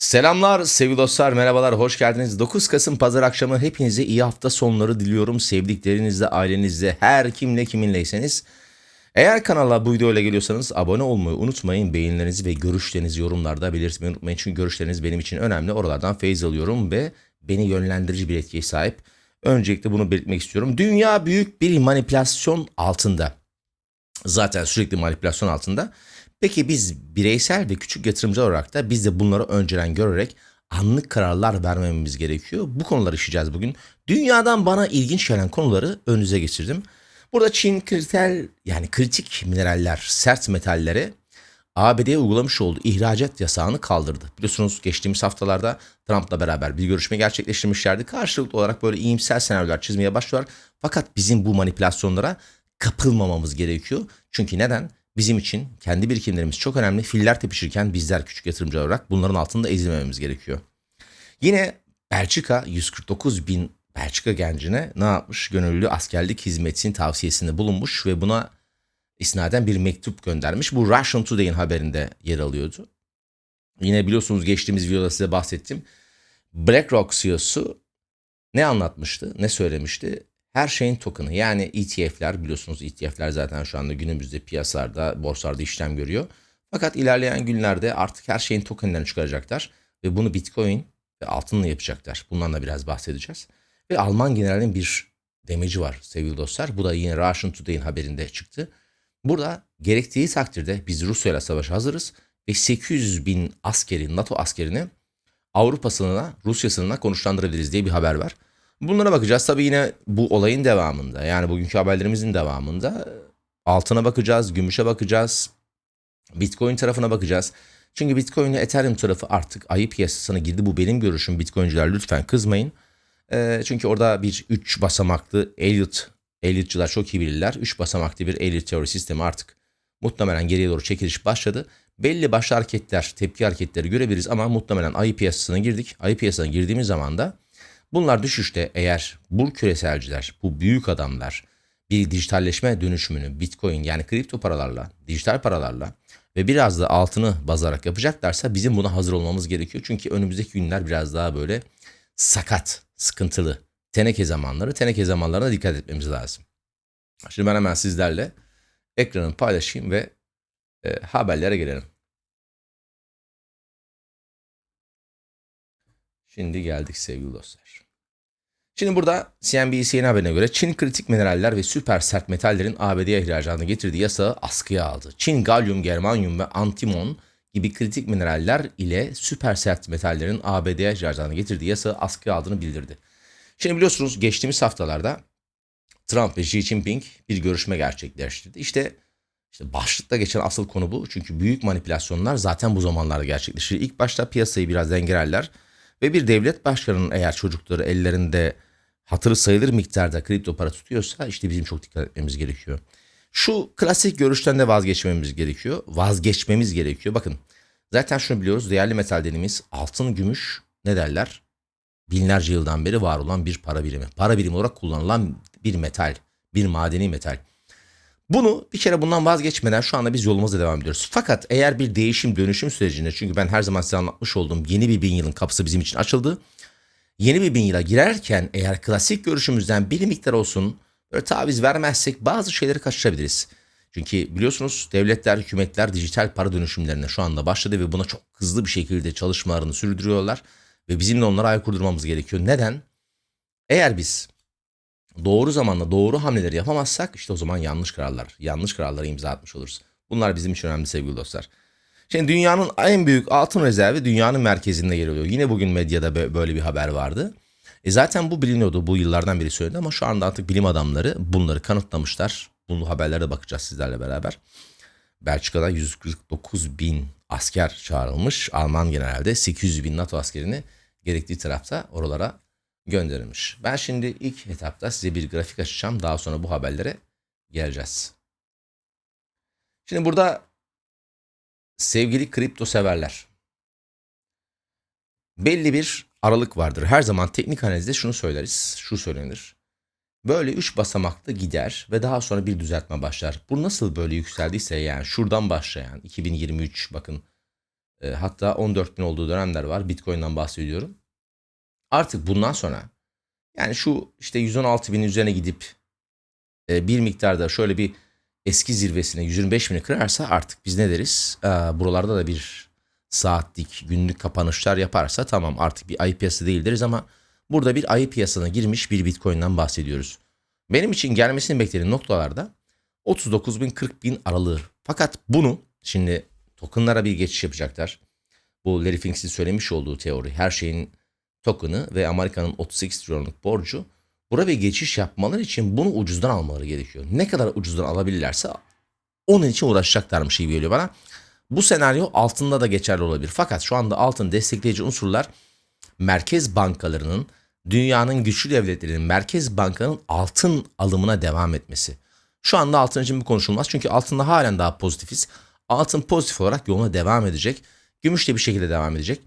Selamlar sevgili dostlar, merhabalar, hoş geldiniz. 9 Kasım Pazar akşamı hepinize iyi hafta sonları diliyorum. Sevdiklerinizle, ailenizle, her kimle kiminleyseniz. Eğer kanala bu videoyla geliyorsanız abone olmayı unutmayın. Beğenilerinizi ve görüşlerinizi yorumlarda belirtmeyi unutmayın. Çünkü görüşleriniz benim için önemli. Oralardan feyiz alıyorum ve beni yönlendirici bir etkiye sahip. Öncelikle bunu belirtmek istiyorum. Dünya büyük bir manipülasyon altında. Zaten sürekli manipülasyon altında. Peki biz bireysel ve küçük yatırımcı olarak da biz de bunları önceden görerek anlık kararlar vermememiz gerekiyor. Bu konuları işleyeceğiz bugün. Dünyadan bana ilginç gelen konuları önünüze geçirdim. Burada Çin kriter yani kritik mineraller, sert metallere ABD'ye uygulamış olduğu ihracat yasağını kaldırdı. Biliyorsunuz geçtiğimiz haftalarda Trump'la beraber bir görüşme gerçekleştirmişlerdi. Karşılıklı olarak böyle iyimser senaryolar çizmeye başlıyorlar. Fakat bizim bu manipülasyonlara kapılmamamız gerekiyor. Çünkü neden? Bizim için kendi birikimlerimiz çok önemli. Filler tepişirken bizler küçük yatırımcı olarak bunların altında ezilmememiz gerekiyor. Yine Belçika 149 bin Belçika gencine ne yapmış? Gönüllü askerlik hizmetinin tavsiyesinde bulunmuş ve buna isnaden bir mektup göndermiş. Bu Russian Today'in haberinde yer alıyordu. Yine biliyorsunuz geçtiğimiz videoda size bahsettim. BlackRock CEO'su ne anlatmıştı, ne söylemişti? Her şeyin token'ı yani ETF'ler biliyorsunuz ETF'ler zaten şu anda günümüzde piyasalarda, borsalarda işlem görüyor. Fakat ilerleyen günlerde artık her şeyin token'lerini çıkaracaklar ve bunu Bitcoin ve altınla yapacaklar. Bundan da biraz bahsedeceğiz. Ve Alman generalinin bir demeci var sevgili dostlar. Bu da yine Russian Today'in haberinde çıktı. Burada gerektiği takdirde biz Rusya ile savaşa hazırız ve 800 bin askeri, NATO askerini Avrupa sınırına, Rusya sınırına konuşlandırabiliriz diye bir haber var. Bunlara bakacağız. Tabii yine bu olayın devamında yani bugünkü haberlerimizin devamında altına bakacağız, gümüşe bakacağız, Bitcoin tarafına bakacağız. Çünkü Bitcoin ile Ethereum tarafı artık ayı piyasasına girdi. Bu benim görüşüm. Bitcoinciler lütfen kızmayın. Ee, çünkü orada bir 3 basamaklı Elliot, Elliotçılar çok iyi bilirler. 3 basamaklı bir Elliot teori sistemi artık muhtemelen geriye doğru çekiliş başladı. Belli başlı hareketler, tepki hareketleri görebiliriz ama muhtemelen ayı piyasasına girdik. Ayı piyasasına girdiğimiz zaman da bunlar düşüşte eğer bu küreselciler, bu büyük adamlar bir dijitalleşme dönüşümünü Bitcoin yani kripto paralarla, dijital paralarla ve biraz da altını bazarak yapacaklarsa bizim buna hazır olmamız gerekiyor. Çünkü önümüzdeki günler biraz daha böyle sakat, sıkıntılı. Teneke zamanları, teneke zamanlarına dikkat etmemiz lazım. Şimdi ben hemen sizlerle ekranı paylaşayım ve e, haberlere gelelim. Şimdi geldik sevgili dostlar. Şimdi burada CNBC'nin haberine göre Çin kritik mineraller ve süper sert metallerin ABD'ye ihracatını getirdiği yasağı askıya aldı. Çin galyum, germanyum ve antimon gibi kritik mineraller ile süper sert metallerin ABD'ye ihracatını getirdiği yasağı askıya aldığını bildirdi. Şimdi biliyorsunuz geçtiğimiz haftalarda Trump ve Xi Jinping bir görüşme gerçekleştirdi. İşte işte başlıkta geçen asıl konu bu. Çünkü büyük manipülasyonlar zaten bu zamanlarda gerçekleşir. İlk başta piyasayı biraz dengelerler ve bir devlet başkanının eğer çocukları ellerinde hatırı sayılır miktarda kripto para tutuyorsa işte bizim çok dikkat etmemiz gerekiyor. Şu klasik görüşten de vazgeçmemiz gerekiyor. Vazgeçmemiz gerekiyor. Bakın zaten şunu biliyoruz. Değerli metal dediğimiz altın, gümüş ne derler? Binlerce yıldan beri var olan bir para birimi. Para birimi olarak kullanılan bir metal. Bir madeni metal. Bunu bir kere bundan vazgeçmeden şu anda biz yolumuza devam ediyoruz. Fakat eğer bir değişim dönüşüm sürecinde çünkü ben her zaman size anlatmış olduğum yeni bir bin yılın kapısı bizim için açıldı. Yeni bir bin yıla girerken eğer klasik görüşümüzden bir miktar olsun böyle taviz vermezsek bazı şeyleri kaçırabiliriz. Çünkü biliyorsunuz devletler, hükümetler dijital para dönüşümlerine şu anda başladı ve buna çok hızlı bir şekilde çalışmalarını sürdürüyorlar. Ve bizim de onlara ayak uydurmamız gerekiyor. Neden? Eğer biz doğru zamanda doğru hamleleri yapamazsak işte o zaman yanlış kararlar, yanlış kararlara imza atmış oluruz. Bunlar bizim için önemli sevgili dostlar. Şimdi dünyanın en büyük altın rezervi dünyanın merkezinde yer alıyor. Yine bugün medyada böyle bir haber vardı. E zaten bu biliniyordu. Bu yıllardan beri söyledi ama şu anda artık bilim adamları bunları kanıtlamışlar. Bunu haberlere bakacağız sizlerle beraber. Belçika'da 149 bin asker çağrılmış. Alman genelde 800 bin NATO askerini gerektiği tarafta oralara gönderilmiş. Ben şimdi ilk etapta size bir grafik açacağım. Daha sonra bu haberlere geleceğiz. Şimdi burada sevgili kripto severler. Belli bir aralık vardır. Her zaman teknik analizde şunu söyleriz, şu söylenir. Böyle üç basamaklı gider ve daha sonra bir düzeltme başlar. Bu nasıl böyle yükseldiyse yani şuradan başlayan 2023 bakın E, hatta 14 bin olduğu dönemler var. Bitcoin'den bahsediyorum. Artık bundan sonra yani şu işte 116 bin üzerine gidip e, bir miktarda şöyle bir eski zirvesine 125 bini kırarsa artık biz ne deriz? Ee, buralarda da bir saatlik günlük kapanışlar yaparsa tamam artık bir ayı piyasası değil deriz ama burada bir ayı piyasasına girmiş bir bitcoin'den bahsediyoruz. Benim için gelmesini beklediğim noktalarda 39 bin 40 bin aralığı. Fakat bunu şimdi tokenlara bir geçiş yapacaklar. Bu Larry Finks'in söylemiş olduğu teori her şeyin token'ı ve Amerika'nın 38 trilyonluk borcu Bura bir geçiş yapmaları için bunu ucuzdan almaları gerekiyor. Ne kadar ucuzdan alabilirlerse onun için uğraşacaklarmış gibi geliyor bana. Bu senaryo altında da geçerli olabilir. Fakat şu anda altın destekleyici unsurlar merkez bankalarının dünyanın güçlü devletlerinin merkez bankanın altın alımına devam etmesi. Şu anda altın için bir konuşulmaz çünkü altında halen daha pozitifiz. Altın pozitif olarak yoluna devam edecek. Gümüş de bir şekilde devam edecek.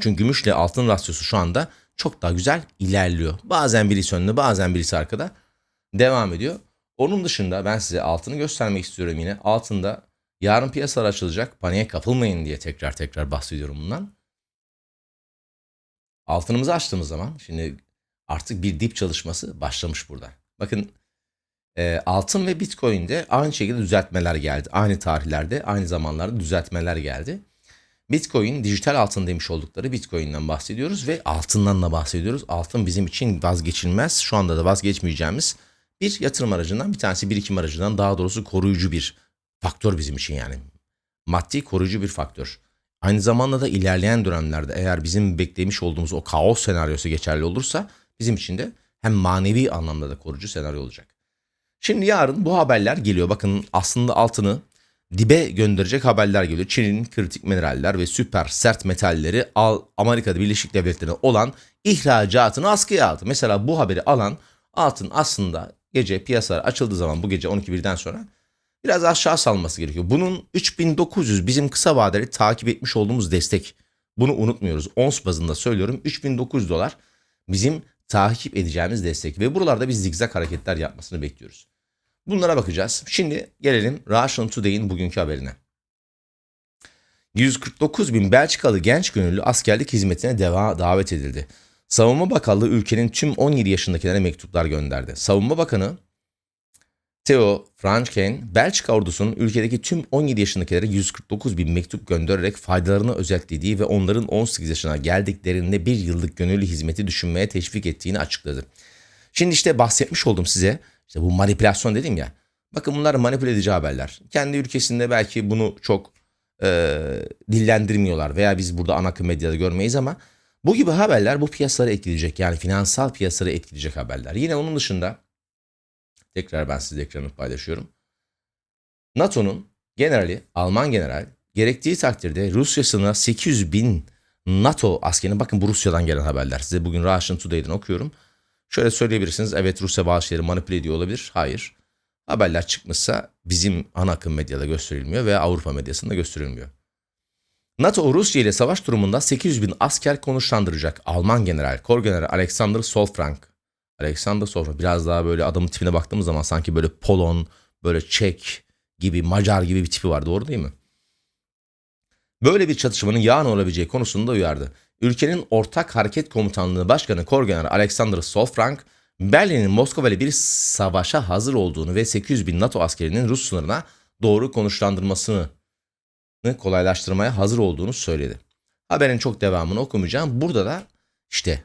Çünkü gümüşle altın rasyosu şu anda çok daha güzel ilerliyor. Bazen birisi önde bazen birisi arkada devam ediyor. Onun dışında ben size altını göstermek istiyorum yine. Altında yarın piyasalar açılacak. Paniğe kapılmayın diye tekrar tekrar bahsediyorum bundan. Altınımızı açtığımız zaman şimdi artık bir dip çalışması başlamış burada. Bakın e, altın ve bitcoin'de aynı şekilde düzeltmeler geldi. Aynı tarihlerde aynı zamanlarda düzeltmeler geldi. Bitcoin dijital altın demiş oldukları Bitcoin'den bahsediyoruz ve altından da bahsediyoruz. Altın bizim için vazgeçilmez. Şu anda da vazgeçmeyeceğimiz bir yatırım aracından bir tanesi birikim aracından daha doğrusu koruyucu bir faktör bizim için yani. Maddi koruyucu bir faktör. Aynı zamanda da ilerleyen dönemlerde eğer bizim beklemiş olduğumuz o kaos senaryosu geçerli olursa bizim için de hem manevi anlamda da koruyucu senaryo olacak. Şimdi yarın bu haberler geliyor. Bakın aslında altını dibe gönderecek haberler geliyor. Çin'in kritik mineraller ve süper sert metalleri Amerika Birleşik Devletleri'ne olan ihracatını askıya aldı. Mesela bu haberi alan altın aslında gece piyasalar açıldığı zaman bu gece 12.1'den sonra biraz aşağı salması gerekiyor. Bunun 3900 bizim kısa vadeli takip etmiş olduğumuz destek. Bunu unutmuyoruz. Ons bazında söylüyorum 3900 dolar bizim takip edeceğimiz destek ve buralarda biz zigzag hareketler yapmasını bekliyoruz. Bunlara bakacağız. Şimdi gelelim Russian Today'in bugünkü haberine. 149 bin Belçikalı genç gönüllü askerlik hizmetine deva davet edildi. Savunma Bakanlığı ülkenin tüm 17 yaşındakilere mektuplar gönderdi. Savunma Bakanı Theo Franken, Belçika ordusunun ülkedeki tüm 17 yaşındakilere 149 bin mektup göndererek faydalarını özetlediği ve onların 18 yaşına geldiklerinde bir yıllık gönüllü hizmeti düşünmeye teşvik ettiğini açıkladı. Şimdi işte bahsetmiş oldum size işte bu manipülasyon dedim ya. Bakın bunlar manipüle edici haberler. Kendi ülkesinde belki bunu çok e, dillendirmiyorlar veya biz burada ana medyada görmeyiz ama bu gibi haberler bu piyasaları etkileyecek. Yani finansal piyasaları etkileyecek haberler. Yine onun dışında tekrar ben size ekranı paylaşıyorum. NATO'nun generali, Alman general gerektiği takdirde Rusya sınırına 800 bin NATO askerini bakın bu Rusya'dan gelen haberler. Size bugün Russian Today'den okuyorum. Şöyle söyleyebilirsiniz. Evet Rusya bazı şeyleri manipüle ediyor olabilir. Hayır. Haberler çıkmışsa bizim ana akım medyada gösterilmiyor veya Avrupa medyasında gösterilmiyor. NATO Rusya ile savaş durumunda 800 bin asker konuşlandıracak. Alman general, kor general Alexander Solfrank. Alexander Solfrank biraz daha böyle adamın tipine baktığımız zaman sanki böyle Polon, böyle Çek gibi, Macar gibi bir tipi var. Doğru değil mi? Böyle bir çatışmanın yarın olabileceği konusunda uyardı. Ülkenin Ortak Hareket Komutanlığı Başkanı Korgeneral Alexander Solfrank, Berlin'in Moskova ile bir savaşa hazır olduğunu ve 800 bin NATO askerinin Rus sınırına doğru konuşlandırmasını kolaylaştırmaya hazır olduğunu söyledi. Haberin çok devamını okumayacağım. Burada da işte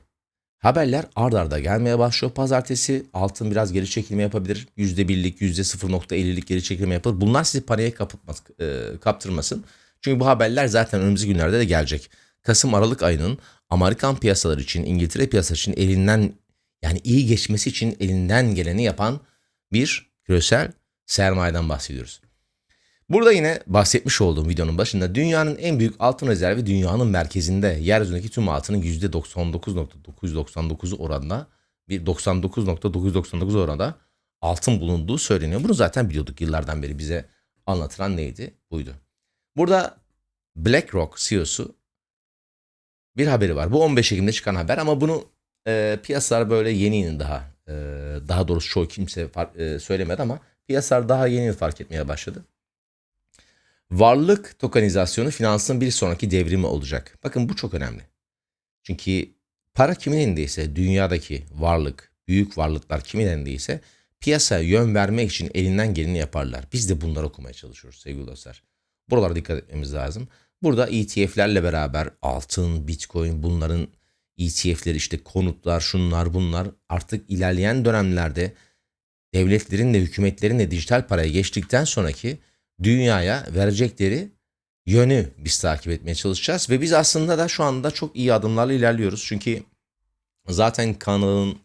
haberler ard arda gelmeye başlıyor. Pazartesi altın biraz geri çekilme yapabilir. %1'lik, %0.50'lik geri çekilme yapılır. Bunlar sizi paniğe e, kaptırmasın. Çünkü bu haberler zaten önümüzdeki günlerde de gelecek. Kasım-Aralık ayının Amerikan piyasaları için, İngiltere piyasası için elinden yani iyi geçmesi için elinden geleni yapan bir küresel sermayeden bahsediyoruz. Burada yine bahsetmiş olduğum videonun başında dünyanın en büyük altın rezervi dünyanın merkezinde yeryüzündeki tüm altının %99.999 oranında bir 99.999 oranda altın bulunduğu söyleniyor. Bunu zaten biliyorduk yıllardan beri bize anlatılan neydi? Buydu. Burada BlackRock CEO'su bir haberi var. Bu 15 Ekim'de çıkan haber ama bunu e, piyasalar böyle yeni yeni daha e, daha doğrusu çoğu kimse fark, e, söylemedi ama piyasalar daha yeni fark etmeye başladı. Varlık tokenizasyonu finansın bir sonraki devrimi olacak. Bakın bu çok önemli. Çünkü para kimin elindeyse dünyadaki varlık, büyük varlıklar kimin elindeyse piyasaya yön vermek için elinden geleni yaparlar. Biz de bunları okumaya çalışıyoruz sevgili dostlar. Buralara dikkat etmemiz lazım. Burada ETF'lerle beraber altın, bitcoin bunların ETF'leri işte konutlar, şunlar bunlar artık ilerleyen dönemlerde devletlerin de hükümetlerin de dijital paraya geçtikten sonraki dünyaya verecekleri yönü biz takip etmeye çalışacağız. Ve biz aslında da şu anda çok iyi adımlarla ilerliyoruz. Çünkü zaten kanalın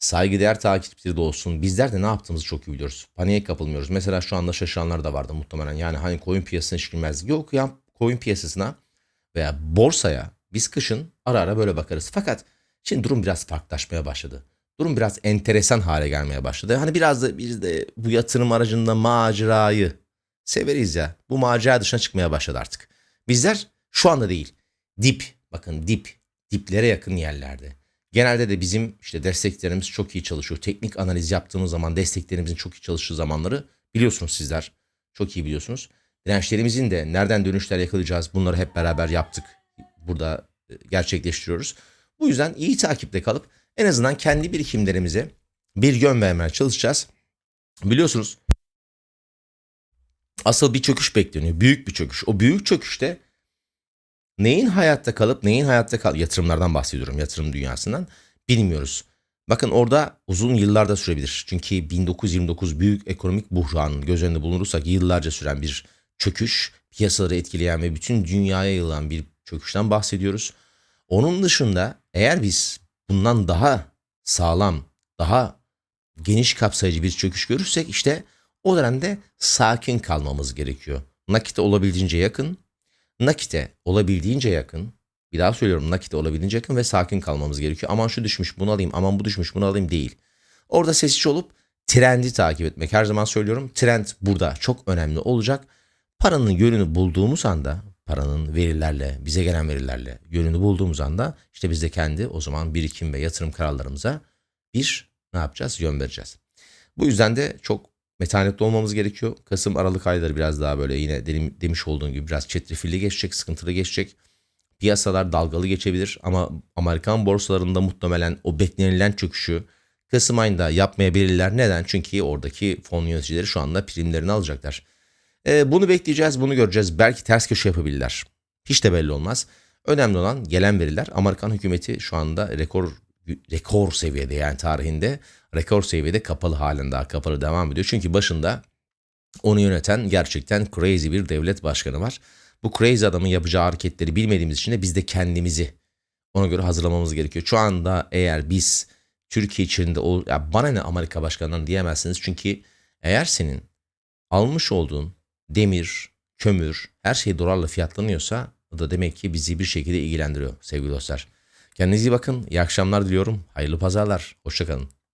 saygıdeğer takipçileri de olsun. Bizler de ne yaptığımızı çok iyi biliyoruz. Paniğe kapılmıyoruz. Mesela şu anda şaşıranlar da vardı muhtemelen. Yani hani koyun piyasasına. Yok ya koyun piyasasına veya borsaya biz kışın ara ara böyle bakarız. Fakat şimdi durum biraz farklılaşmaya başladı. Durum biraz enteresan hale gelmeye başladı. Hani biraz da biz de bu yatırım aracında macerayı severiz ya. Bu macera dışına çıkmaya başladı artık. Bizler şu anda değil. Dip, bakın dip, diplere yakın yerlerde. Genelde de bizim işte desteklerimiz çok iyi çalışıyor. Teknik analiz yaptığımız zaman desteklerimizin çok iyi çalıştığı zamanları biliyorsunuz sizler. Çok iyi biliyorsunuz. Dirençlerimizin de nereden dönüşler yakalayacağız bunları hep beraber yaptık. Burada e, gerçekleştiriyoruz. Bu yüzden iyi takipte kalıp en azından kendi birikimlerimize bir yön vermeye çalışacağız. Biliyorsunuz asıl bir çöküş bekleniyor. Büyük bir çöküş. O büyük çöküşte neyin hayatta kalıp neyin hayatta kal yatırımlardan bahsediyorum yatırım dünyasından bilmiyoruz. Bakın orada uzun yıllarda sürebilir. Çünkü 1929 büyük ekonomik buhran göz önünde bulunursak yıllarca süren bir çöküş, piyasaları etkileyen ve bütün dünyaya yayılan bir çöküşten bahsediyoruz. Onun dışında eğer biz bundan daha sağlam, daha geniş kapsayıcı bir çöküş görürsek işte o dönemde sakin kalmamız gerekiyor. Nakite olabildiğince yakın, nakite olabildiğince yakın, bir daha söylüyorum nakite olabildiğince yakın ve sakin kalmamız gerekiyor. Aman şu düşmüş bunu alayım, aman bu düşmüş bunu alayım değil. Orada sessiz olup trendi takip etmek. Her zaman söylüyorum trend burada çok önemli olacak. Paranın yönünü bulduğumuz anda, paranın verilerle, bize gelen verilerle yönünü bulduğumuz anda işte biz de kendi o zaman birikim ve yatırım kararlarımıza bir ne yapacağız? Yön vereceğiz. Bu yüzden de çok metanetli olmamız gerekiyor. Kasım Aralık ayları biraz daha böyle yine dedim, demiş olduğum gibi biraz çetrefilli geçecek, sıkıntılı geçecek. Piyasalar dalgalı geçebilir ama Amerikan borsalarında muhtemelen o beklenilen çöküşü Kasım ayında yapmayabilirler. Neden? Çünkü oradaki fon yöneticileri şu anda primlerini alacaklar. E, bunu bekleyeceğiz, bunu göreceğiz. Belki ters köşe yapabilirler. Hiç de belli olmaz. Önemli olan gelen veriler. Amerikan hükümeti şu anda rekor rekor seviyede yani tarihinde rekor seviyede kapalı halen daha kapalı devam ediyor. Çünkü başında onu yöneten gerçekten crazy bir devlet başkanı var. Bu crazy adamın yapacağı hareketleri bilmediğimiz için de biz de kendimizi ona göre hazırlamamız gerekiyor. Şu anda eğer biz Türkiye içinde o ya bana ne Amerika başkanından diyemezsiniz. Çünkü eğer senin almış olduğun demir, kömür her şey dolarla fiyatlanıyorsa o da demek ki bizi bir şekilde ilgilendiriyor sevgili dostlar. Kendinize iyi bakın. İyi akşamlar diliyorum. Hayırlı pazarlar. Hoşçakalın.